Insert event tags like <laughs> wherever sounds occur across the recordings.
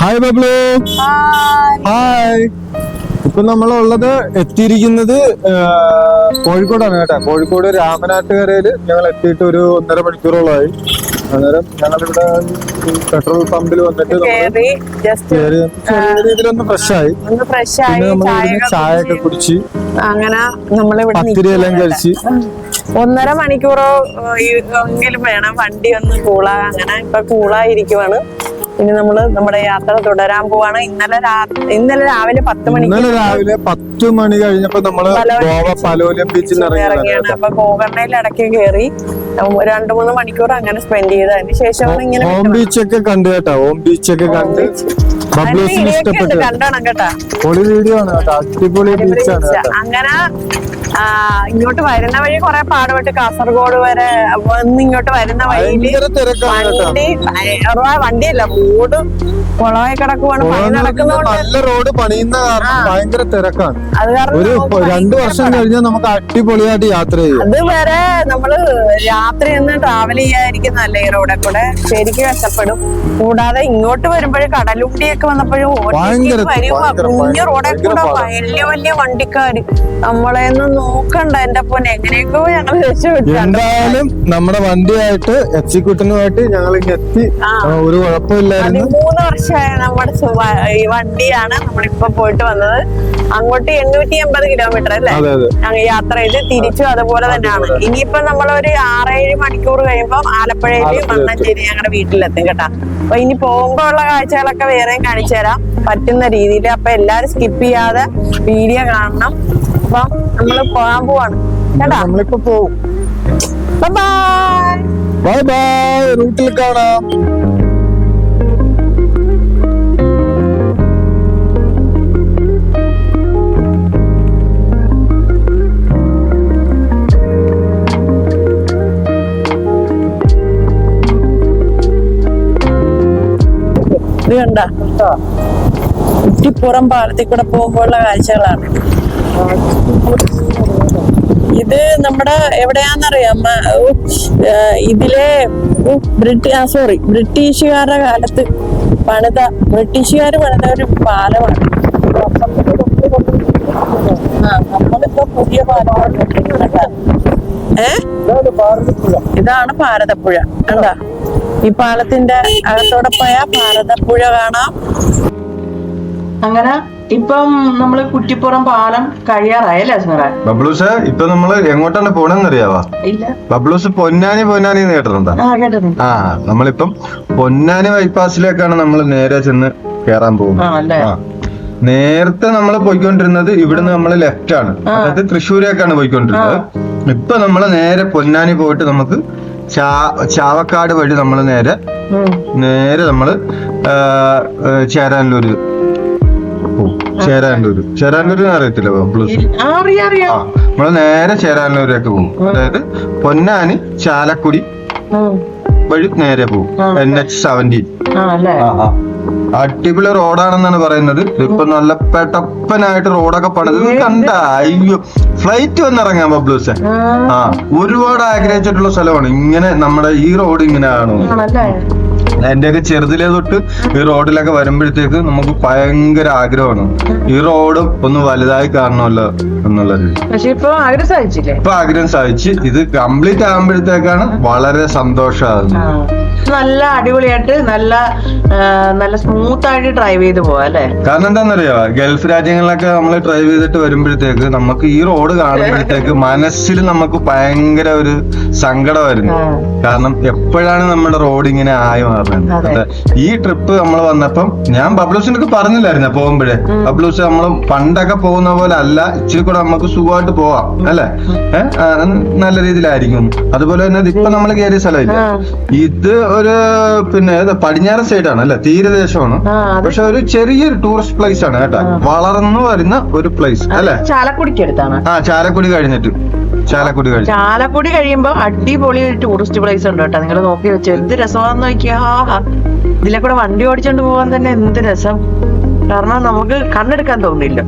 Hi Bablu hi ഇപ്പൊ നമ്മളുള്ളത് എത്തിയിരിക്കുന്നത് കോഴിക്കോടാണ് കേട്ടോ. കോഴിക്കോട് രാമനാട്ടുകരയിൽ ഞങ്ങൾ എത്തിയിട്ട് ഒരു ഒന്നര മണിക്കൂറോളമായി. അന്നേരം ഞങ്ങളിവിടെ ഇവിടെ പെട്രോൾ പമ്പിൽ വന്നിട്ട് രീതിയിലൊന്ന് ഫ്രഷായി. ആയി ഒന്ന് ഫ്രഷ് പിന്നെ ആയി നമ്മൾ ചായ ഒക്കെ കുടിച്ച് അങ്ങനെ പത്തിരി എല്ലാം കഴിച്ച്. ഒന്നര മണിക്കൂറോ എങ്കിലും വേണം വണ്ടി ഒന്ന് കൂളാ അങ്ങനെ ഇപ്പൊ കൂളായിരിക്കുവാണ്. ഇനി നമ്മൾ നമ്മുടെ യാത്ര തുടരാൻ പോവാണ്. ഇന്നലെ ഇന്നലെ രാവിലെ പത്ത് മണി ഇന്നലെ രാവിലെ പത്ത് മണി കഴിഞ്ഞപ്പോ നമ്മൾ ഗോവ പലോലിയം ബീച്ചിൽ ഇറങ്ങിയാണ്. അപ്പൊ ഗോകർണയിൽ ഇടയ്ക്ക് കയറി. രണ്ടു മൂന്ന് മണിക്കൂർ അങ്ങനെ സ്പെൻഡ് ചെയ്തതിന് ശേഷം ശേഷമാണ് ഇങ്ങനെ ഹോം ബീച്ചൊക്കെ കണ്ടു കേട്ടോ ഹോം ബീച്ചൊക്കെ കണ്ട്. ബബ്ലൂസിന് ഇഷ്ടപ്പെട്ടു. കണ്ടണം കേട്ടാ. പൊളി വീഡിയോ ആണ് കേട്ടോ അടിപൊളി ബീച്ചാണ് അങ്ങനെ ഇങ്ങോട്ട് വരുന്ന വഴി കൊറേ പാടുപെട്ട് കാസർഗോഡ് വരെ വന്ന് ഇങ്ങോട്ട് വരുന്ന വഴി വണ്ടി വണ്ടിയല്ല റോഡ് കുളമായി കിടക്കുവാണ് പണി നടക്കുന്ന റോഡ് പണിയുന്ന ഭയങ്കര തിരക്കാണ്. അത് കാരണം ഒരു രണ്ടു വർഷം കഴിഞ്ഞാൽ നമുക്ക് അടിപൊളിയായിട്ട് യാത്ര ചെയ്യാം. അത് വരെ നമ്മൾ രാത്രി ഒന്ന് ട്രാവൽ ചെയ്യാതിരിക്കുന്നല്ലേ ഈ റോഡിൽ കൂടെ. ശരിക്കും കഷ്ടപ്പെടും കൂടാതെ ഇങ്ങോട്ട് വരുമ്പോഴും കടലുണ്ടിയൊക്കെ വന്നപ്പോഴും കുഞ്ഞു റോഡിൽ കൂടെ. വലിയ വലിയ വണ്ടിക്കാര്. നമ്മളെ ഒന്ന് നോക്കണ്ട എന്റെ പൊന്നെ. എങ്ങനെയൊക്കെയോ ഞങ്ങൾ എന്തായാലും നമ്മുടെ വണ്ടിയായിട്ട് എക്സിക്യൂട്ടീവായിട്ട് ഞങ്ങൾ എത്തി. ഒരു കുഴപ്പമില്ലായിരുന്നു. മൂന്ന് വർഷമായ നമ്മുടെ ഈ വണ്ടിയാണ് നമ്മളിപ്പോ പോയിട്ട് വന്നത്. അങ്ങോട്ട് എണ്ണൂറ്റി എൺപത് കിലോമീറ്റർ അല്ലേ യാത്ര ചെയ്ത് തിരിച്ചു അതുപോലെ തന്നെയാണ്. ഇനിയിപ്പോ നമ്മളൊരു ആറേഴ് മണിക്കൂർ കഴിയുമ്പോൾ ആലപ്പുഴയിൽ ആലപ്പുഴ മണ്ണഞ്ചേരി ഞങ്ങളുടെ വീട്ടിലെത്തും കേട്ടാ. അപ്പൊ ഇനി പോകുമ്പോ ഉള്ള കാഴ്ചകളൊക്കെ വേറെയും കാണിച്ചു തരാം. പറ്റുന്ന രീതിയിൽ അപ്പൊ എല്ലാരും സ്കിപ്പ് ചെയ്യാതെ വീഡിയോ കാണണം. അപ്പൊ നമ്മൾ പോകാൻ പോവാണ്. കേട്ടാ? നമ്മളിപ്പോ പോവും. ബൈ ബൈ റൂട്ടിൽ കാണാം. ഇത് കണ്ട. കുറ്റിപ്പുറം പാലത്തിൽ കൂടെ പോകുമ്പോഴുള്ള കാഴ്ചകളാണ്. ഇത് നമ്മുടെ എവിടെയാന്നറിയാം ഇതിലെ ബ്രിട്ടീ ആ സോറി ബ്രിട്ടീഷുകാരുടെ കാലത്ത് പണിത ബ്രിട്ടീഷുകാർ പണിത ഒരു പാലമാണ്. ആ നമ്മളിപ്പോ പുതിയ പാലമാണ് ഏ? ഇതാണ് ഭാരതപ്പുഴ കണ്ടാ? ഈ പാലത്തിന്റെ അകത്തോടെ പോയാ ഭാരതപ്പുഴ കാണാം. അങ്ങനെ ഇപ്പം നമ്മൾ കുറ്റിപ്പുറം പാലം കഴിയാറായല്ലേ സ്മറ ബബ്ലൂസ് ഇപ്പൊ നമ്മൾ എങ്ങോട്ടാണ് പോണെന്ന് അറിയാവാ ബബ്ലൂസ് പൊന്നാനി പൊന്നാനി എന്ന് കേട്ടിട്ടുണ്ടോ? ആ നമ്മളിപ്പം പൊന്നാനി ബൈപ്പാസിലേക്കാണ് നമ്മൾ നേരെ ചെന്ന് കേറാൻ പോകുന്നത്. നേരത്തെ നമ്മൾ പോയിക്കൊണ്ടിരുന്നത് ഇവിടുന്ന് നമ്മൾ ലെഫ്റ്റ് ആണ് അതായത് തൃശ്ശൂരേക്കാണ് പോയിക്കൊണ്ടിരുന്നത്. ഇപ്പൊ നമ്മൾ നേരെ പൊന്നാനി പോയിട്ട് നമുക്ക് ചാവക്കാട് വഴി നമ്മൾ നേരെ നേരെ നമ്മൾ ചേരാനൂർ ചേരാനല്ലൂര്. ചേരാനല്ലൂര്. ചേരാനല്ലൂര് അറിയത്തില്ല നമ്മൾ. നേരെ ചേരാനല്ലൂരേക്ക് പോകും. അതായത് പൊന്നാനി ചാലക്കുടി വഴി നേരെ പോകും. എൻ എച്ച് സെവന്റീൻ അടിപൊളി റോഡാണെന്നാണ് പറയുന്നത്. ഇപ്പൊ നല്ല പെട്ടപ്പനായിട്ട് റോഡൊക്കെ പണിത് കണ്ട അയ്യോ. ഫ്ലൈറ്റ് വന്നിറങ്ങാൻ ബബ്ലൂസ് ആ. ഒരുപാട് ആഗ്രഹിച്ചിട്ടുള്ള സ്ഥലമാണ്. ഇങ്ങനെ നമ്മുടെ ഈ റോഡ് ഇങ്ങനെ ആണ് ആണല്ലേ എന്റെയൊക്കെ ചെറുതിലെ തൊട്ട് ഈ റോഡിലൊക്കെ വരുമ്പോഴത്തേക്ക് നമുക്ക് ഭയങ്കര ആഗ്രഹമാണ്. ഈ റോഡ് ഒന്ന് വലുതായി കാണണമല്ലോ എന്നുള്ളത്. പക്ഷെ ഇപ്പൊ ആഗ്രഹം സാധിച്ചില്ലേ? ഇപ്പൊ ആഗ്രഹം സാധിച്ച്. ഇത് കംപ്ലീറ്റ് ആകുമ്പോഴത്തേക്കാണ് വളരെ സന്തോഷമാകുന്നത്. നല്ല അടിപൊളിയായിട്ട് നല്ല നല്ല സ്മൂത്ത് ആയിട്ട് ഡ്രൈവ് ചെയ്ത് പോവാ അല്ലെ? കാരണം എന്താണെന്നറിയോ? ഗൾഫ് രാജ്യങ്ങളിലൊക്കെ നമ്മൾ ഡ്രൈവ് ചെയ്തിട്ട് വരുമ്പോഴത്തേക്ക് നമുക്ക് ഈ റോഡ് കാണുമ്പോഴത്തേക്ക് മനസ്സിൽ നമുക്ക് ഭയങ്കര ഒരു സങ്കടമായിരുന്നു കാരണം എപ്പോഴാണ് നമ്മുടെ റോഡ് ഇങ്ങനെ ആയി മാറുന്നത്? അതെ. ഈ ട്രിപ്പ് നമ്മൾ വന്നപ്പം ഞാൻ ബബ്ലൂസിനൊക്കെ പറഞ്ഞില്ലായിരുന്നു പോകുമ്പോഴേ. ബബ്ലൂസ് നമ്മൾ പണ്ടൊക്കെ പോകുന്ന പോലെ അല്ല ഇച്ചിരി കൂടെ നമുക്ക് സുഖമായിട്ട് പോവാം അല്ലെ? നല്ല രീതിയിലായിരിക്കും. അതുപോലെ തന്നെ ഇപ്പൊ നമ്മൾ കയറിയ സ്ഥലമില്ല. ഇത് ഒരു പിന്നെ പടിഞ്ഞാറൻ സൈഡാണ് അല്ലെ? തീരദേശമാണ്. പക്ഷെ ഒരു ചെറിയൊരു ടൂറിസ്റ്റ് പ്ലേസ് ആണ് കേട്ടോ. വളർന്നു വരുന്ന ഒരു പ്ലേസ് അല്ലെ? ചാലക്കുടിക്ക് അടുത്താണ്. ആ ചാലക്കുടി കഴിഞ്ഞിട്ട്. ചാലക്കുടി ചാലക്കുടി കഴിയുമ്പോ അടിപൊളി ടൂറിസ്റ്റ് പ്ലേസ് ഉണ്ട് കേട്ടോ. നിങ്ങൾ നോക്കി വെച്ചു എന്ത് രസമാന്ന് നോക്കിയാ. ഇതിലെ കൂടെ വണ്ടി ഓടിച്ചോണ്ട് പോകാൻ തന്നെ എന്ത് രസം. കാരണം നമുക്ക് കണ്ണെടുക്കാൻ തോന്നില്ല.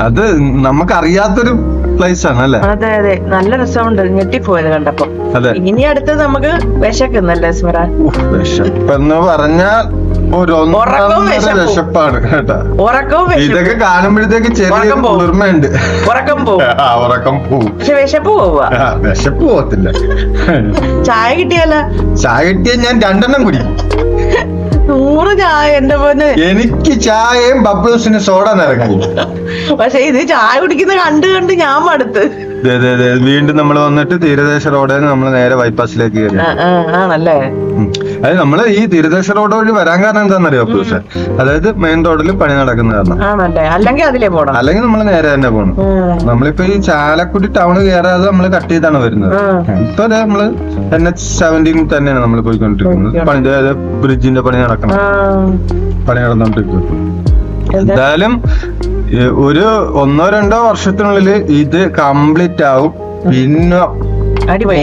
അത് നമുക്ക് അറിയാത്തൊരു പ്ലേസ് ആണ് അല്ലേ? അതെ അതെ. നല്ല രസമുണ്ട്. ഞെട്ടിപ്പോയത് കണ്ടപ്പോ. ഇനി അടുത്ത് നമുക്ക് വിശക്കുന്നല്ലേ സ്മരാൻ വിശപ്പെന്ന് പറഞ്ഞാൽ വിശപ്പാണ് കേട്ടാ. ഉറക്കവും ഇതൊക്കെ കാണുമ്പോഴത്തേക്ക് ചെറിയ കുളിർമയുണ്ട്. ഉറക്കം ഉറക്കം പോവും. പക്ഷെ വിശപ്പ് പോവാ വിശപ്പ് പോവത്തില്ല. ചായ കിട്ടിയല്ല? ചായ കിട്ടിയ ഞാൻ രണ്ടെണ്ണം കുടിക്കും. നൂറ് ചായ എന്റെ പോലെ എനിക്ക് ചായയും ബബ്ലൂസിന് സോഡ നിറങ്ങി. പക്ഷെ ഇത് ചായ കുടിക്കുന്ന കണ്ട് കണ്ട് ഞാൻ മടുത്ത്. വീണ്ടും നമ്മൾ വന്നിട്ട് തീരദേശ റോഡിൽ നമ്മൾ നേരെ ബൈപ്പാസിലേക്ക് കയറി. ആണല്ലേ. അതായത് നമ്മൾ ഈ തീരദേശ റോഡ് വഴി വരാൻ കാരണം എന്താണെന്നറിയോ ബബ്ലൂസ് അതായത് മെയിൻ റോഡിൽ പണി നടക്കുന്ന കാരണം. ആണല്ലേ? അല്ലെങ്കിൽ അതിലേ പോണം. അല്ലെങ്കിൽ നമ്മൾ നേരെ തന്നെ പോകണം ഉം. നമ്മളിപ്പോ ഈ ചാലക്കുടി ടൗൺ കയറാതെ നമ്മൾ കട്ട് ചെയ്താണ് വരുന്നത്. ഇപ്പൊ അതെ നമ്മൾ എൻ എച്ച് സെവന്റീൻ തന്നെയാണ് നമ്മൾ പോയിക്കൊണ്ടിരിക്കുന്നത്. പണി അതായത് ബ്രിഡ്ജിന്റെ പണി നടക്കണം. പണി നടന്നുകൊണ്ടിരിക്കുന്നത് എന്താ? എന്തായാലും ഒരു ഒന്നോ രണ്ടോ വർഷത്തിനുള്ളിൽ ഇത് കംപ്ലീറ്റ് ആവും. പിന്നെ അടിപൊളി.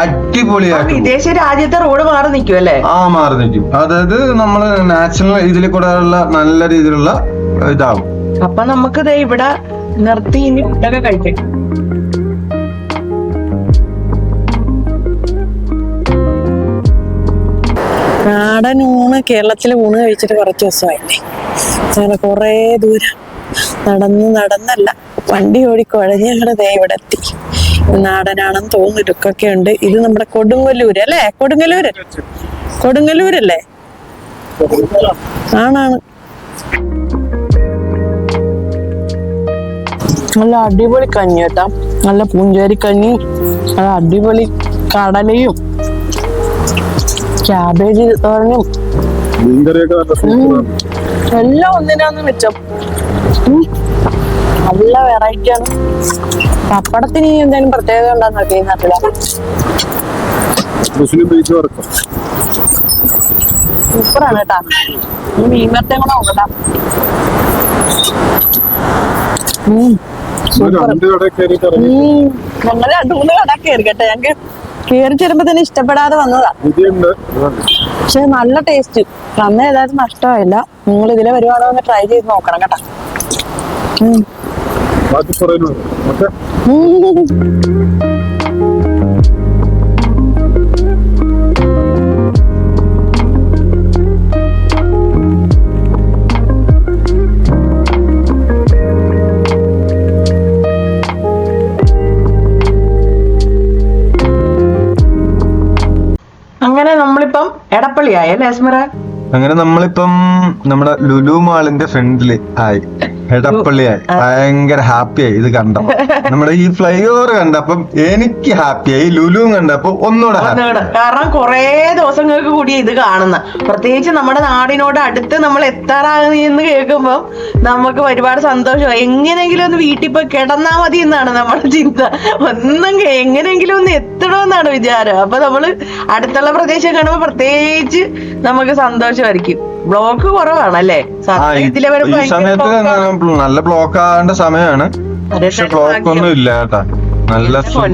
അടിപൊളി. വിദേശ രാജ്യത്തെ റോഡ് മാറി നിൽക്കും അല്ലേ? ആ മാറി നിൽക്കും അതായത് നമ്മൾ നാച്ചുറൽ ഇതിൽ കൂടെ ഉള്ള നല്ല രീതിയിലുള്ള ഇതാവും. അപ്പൊ നമുക്ക് ദേ ഇവിടെ നിർത്തി ഇനി ഫുഡൊക്കെ കഴിക്കാം. നാടൻ ഊണ് കേരളത്തിലെ ഊണ് കഴിച്ചിട്ട് കുറച്ച് ദിവസമായില്ലേ? അങ്ങനെ കുറേ ദൂരം നടന്ന് നടന്നല്ല വണ്ടി ഓടിക്കുഴഞ്ഞ് ഞങ്ങളുടെ ദേ ഇവിടെ എത്തി നാടനാണെന്ന് തോന്നുന്നു ലുക്കൊക്കെ ഉണ്ട്. ഇത് നമ്മുടെ കൊടുങ്ങല്ലൂര് അല്ലേ? കൊടുങ്ങല്ലൂര്? കൊടുങ്ങല്ലൂരല്ലേ? ആണാണ്. നല്ല അടിപൊളി കഞ്ഞി കേട്ടാ. നല്ല പൂഞ്ചേരി കഞ്ഞി നല്ല അടിപൊളി കടലയും ക്യാബേജ് തോരനും. എല്ലാം ഒന്നിനാന്ന് വെച്ചോ. നല്ല വെറൈറ്റി ആണ്. പപ്പടത്തിന് ഇനി എന്തെങ്കിലും പ്രത്യേകത ഉണ്ടെന്ന് അറിയില്ല. മുസ്ലിം ബീച്ച് വറക്കും സൂപ്പറാണ് കേട്ടാ. ഈ മീൻമത്തെ കൂടെ നോക്കട്ടാ. ഞങ്ങൾ രണ്ടു മൂന്ന് കട കയറി കേട്ടോ ഞങ്ങക്ക് കയറി ചെല്ലുമ്പോ തന്നെ ഇഷ്ടപ്പെടാതെ വന്നതാ. പക്ഷെ നല്ല ടേസ്റ്റ് അന്ന് ഏതായാലും നഷ്ടമായില്ല. നിങ്ങൾ ഇതിലെ വരുവാണോ ട്രൈ ചെയ്ത് നോക്കണം കേട്ടോ. ബാക്കി ഓക്കെ. അങ്ങനെ നമ്മളിപ്പം എടപ്പള്ളിയായി അല്ലേ അങ്ങനെ നമ്മളിപ്പം നമ്മുടെ ലുലു മാളിന്റെ ഫ്രണ്ടിൽ ആയി. എടപ്പള്ളിയായി ഭയങ്കര ഹാപ്പിയായി ഇത് കണ്ടപ്പോ. നമ്മുടെ ഈ ഫ്ലൈ ഓവർ കണ്ടപ്പം എനിക്ക് ഹാപ്പിയായി ലുലുവും കണ്ടപ്പോ ഒന്നുകൂടെ. കാരണം കുറേ ദിവസങ്ങൾക്ക് കൂടി ഇത് കാണുന്ന. പ്രത്യേകിച്ച് നമ്മുടെ നാടിനോട് അടുത്ത് നമ്മൾ എത്താറാകുന്ന കേൾക്കുമ്പോൾ നമുക്ക് ഒരുപാട് സന്തോഷം എങ്ങനെയെങ്കിലും ഒന്ന് വീട്ടിൽ പോയി കിടന്നാ മതി എന്നാണ് നമ്മുടെ ചിന്ത. ഒന്നും എങ്ങനെയെങ്കിലും ഒന്ന് എത്തണമെന്നാണ് വിചാരം. അപ്പൊ നമ്മൾ അടുത്തുള്ള പ്രദേശം കാണുമ്പോൾ പ്രത്യേകിച്ച് നമുക്ക് സന്തോഷമായിരിക്കും. ബ്ലോക്ക് കുറവാണല്ലേ? അല്ലേ ഈ- ഇതിലെ വരെ ഈ ഭയങ്കര സമയത്ത്. നല്ല ബ്ലോക്ക് ആകേണ്ട സമയമാണ് പക്ഷെ ബ്ലോക്ക് ഒന്നും ഇല്ല കേട്ടാ. നല്ല super-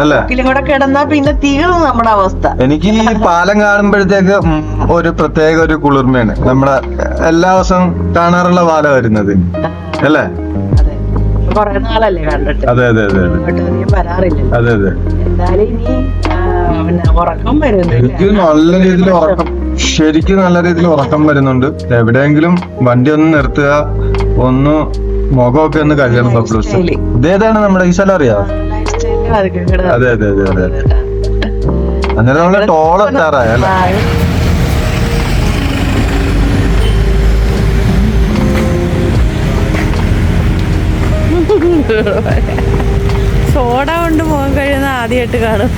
അല്ലേ? ബ്ലോക്കിലും കൂടെ കിടന്നാ പിന്നെ തീർന്നു നമ്മുടെ അവസ്ഥ. എനിക്ക് ഈ പാലം കാണുമ്പോഴത്തേക്ക് ഒരു പ്രത്യേക ഒരു കുളിർമയാണ്. നമ്മുടെ എല്ലാ ദിവസവും കാണാറുള്ള പാലം വരുന്നത്. അല്ലേ? അതെ. കൊറേ നാളല്ലേ കണ്ടിട്ട്? അതെ അതെ അതെ വരാറില്ലല്ലോ അതെ അതെ. എന്തായാലും ഇനി ഉറക്കം വരുന്നത് എനിക്ക് നല്ല രീതിയിൽ ഉറക്കം ശരിക്കും നല്ല രീതിയിൽ ഉറക്കം വരുന്നുണ്ട്. എവിടെയെങ്കിലും വണ്ടി ഒന്ന് നിർത്തുക ഒന്ന് മുഖമൊക്കെ ഒന്ന് കഴിയണം. ഇതേതാണ് നമ്മുടെ ഈ സ്ഥലം അറിയാം? അതെ അതെ അതെ അതെ. അന്നേരം നമ്മൾ ടോൾ എത്താറായ സോഡ കൊണ്ട് പോകാൻ കഴിയുന്ന ആദ്യമായിട്ട് കാണും.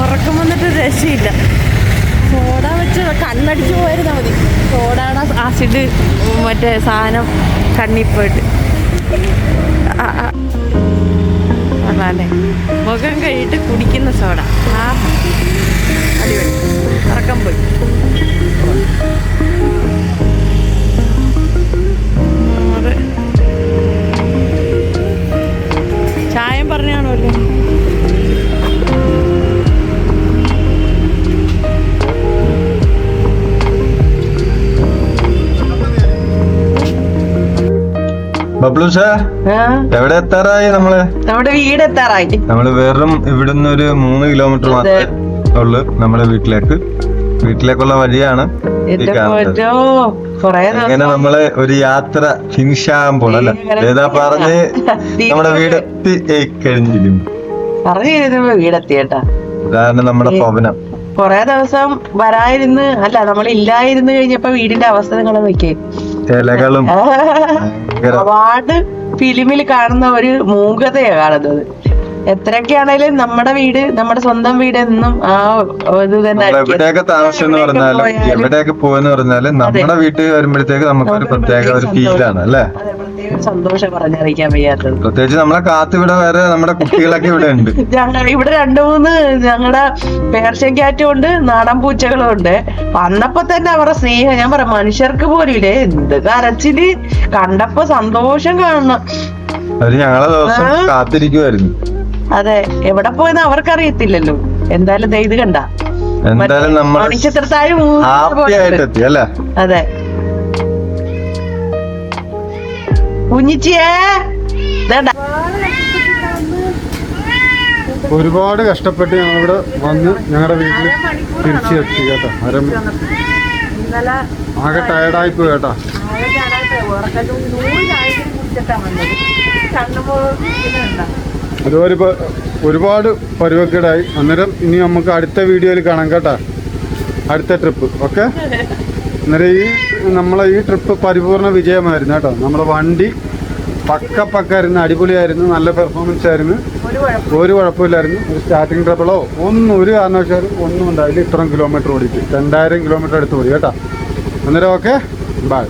ഉറക്കം വന്നിട്ട് രക്ഷയില്ല. സോഡ വെച്ച് കണ്ണടിച്ച് പോയിരുന്നാൽ മതി. സോഡയുടെ ആസിഡ് മറ്റേ സാധനം കണ്ണിൽ പോയിട്ട്. ആ. മുഖം കഴിയിട്ട് കുടിക്കുന്ന സോഡ. ആ. അടിപൊളി. ഉറക്കം പോയി. ബബ്ലൂസ് ആ, എവിടെ എത്താറായി നമ്മൾ? നമ്മുടെ വീട് എത്താറായി. നമ്മൾ വെറും ഇവിടുന്ന് ഒരു മൂന്ന് കിലോമീറ്റർ മാത്രമേ ഉള്ളു നമ്മുടെ വീട്ടിലേക്ക്. വീട്ടിലേക്കുള്ള വഴിയാണ് അങ്ങനെ നമ്മൾ ഒരു യാത്ര ഫിനിഷ് ആകാൻ പോണല്ലേ ഏതാ പറഞ്ഞ് നമ്മുടെ വീട് എത്തി കഴിഞ്ഞിരിക്കും പറഞ്ഞു വീടെത്തിയേട്ടാ. ഇതാണ് നമ്മുടെ പവനം കൊറേ ദിവസം വരാതിരുന്ന് അല്ല നമ്മൾ ഇല്ലായിരുന്നു കഴിഞ്ഞപ്പോ വീടിന്റെ അവസ്ഥ നിങ്ങൾ നോക്കിയേ. ഇലകളും ഒരുപാട് ഫിലിമിൽ കാണുന്ന ഒരു മൂകതയാണ് കാണുന്നത്. എത്രയൊക്കെയാണേലും നമ്മുടെ വീട് നമ്മുടെ സ്വന്തം വീട് എന്നും ആ ഇത് തന്നെ. എവിടെയൊക്കെ താമസം എന്ന് പറഞ്ഞാലും എവിടെയൊക്കെ പോയെന്ന് പറഞ്ഞാലും നമ്മുടെ വീട്ടിൽ വരുമ്പോഴത്തേക്ക് നമുക്ക് ഒരു പ്രത്യേക ഒരു ഫീലാണ് അല്ലേ? സന്തോഷം പറഞ്ഞറിയിക്കാൻ വയ്യാത്തത്. പ്രത്യേകിച്ച് നമ്മളെ കാത്തിവിടെ വേറെ നമ്മുടെ കുട്ടികളൊക്കെ ഇവിടെ ഉണ്ട്. <laughs> ഞങ്ങൾ ഇവിടെ രണ്ടു മൂന്ന് ഞങ്ങളുടെ പേർഷ്യൻ ക്യാറ്റും ഉണ്ട് നാടൻ പൂച്ചകളും ഉണ്ട്. വന്നപ്പോ തന്നെ അവരുടെ സ്നേഹം ഞാൻ പറയാം മനുഷ്യർക്ക് പോലും ഇല്ലേ? എന്ത് കരച്ചിൽ? കണ്ടപ്പോ സന്തോഷം കാണണം. അവർ ഞങ്ങളെ ദിവസം ആ. കാത്തിരിക്കുമായിരുന്നു അതെ എവിടെ പോയെന്ന് അവർക്കറിയത്തില്ലല്ലോ. എന്തായാലും ദേ ഇത് കണ്ട. എന്തായാലും നമ്മൾ മണിച്ചിത്രത്താഴ് അതെ. കുഞ്ഞിച്ചിയേ ഒരുപാട് കഷ്ടപ്പെട്ട് ഞങ്ങളിവിടെ വന്ന് ഞങ്ങളുടെ വീട്ടിൽ തിരിച്ചു എത്തി കേട്ടോ. അര ആകെ ടയർഡായി പോയി കേട്ടോ. ഒരുപാട് പ- ഒരുപാട് പരുവക്കേടായി. അന്നേരം ഇനി നമുക്ക് അടുത്ത വീഡിയോയിൽ കാണാം കേട്ടോ. അടുത്ത ട്രിപ്പ് ഓക്കെ അന്നേരം ഈ നമ്മളെ ഈ ട്രിപ്പ് പരിപൂർണ വിജയമായിരുന്നു കേട്ടോ. നമ്മുടെ വണ്ടി പക്ക പക്കായിരുന്നു അടിപൊളിയായിരുന്നു നല്ല പെർഫോമൻസ് ആയിരുന്നു. ഒരു കുഴപ്പമില്ലായിരുന്നു. ഒരു സ്റ്റാർട്ടിങ് ട്രബിളോ ഒന്നും ഒരു കാരണവശാലും ഒന്നും ഉണ്ടായില്ല. ഇത്രയും കിലോമീറ്റർ ഓടിയിട്ട്. രണ്ടായിരം കിലോമീറ്റർ അടുത്ത് ഓടി കേട്ടോ. അന്നേരം ഓക്കെ ബൈ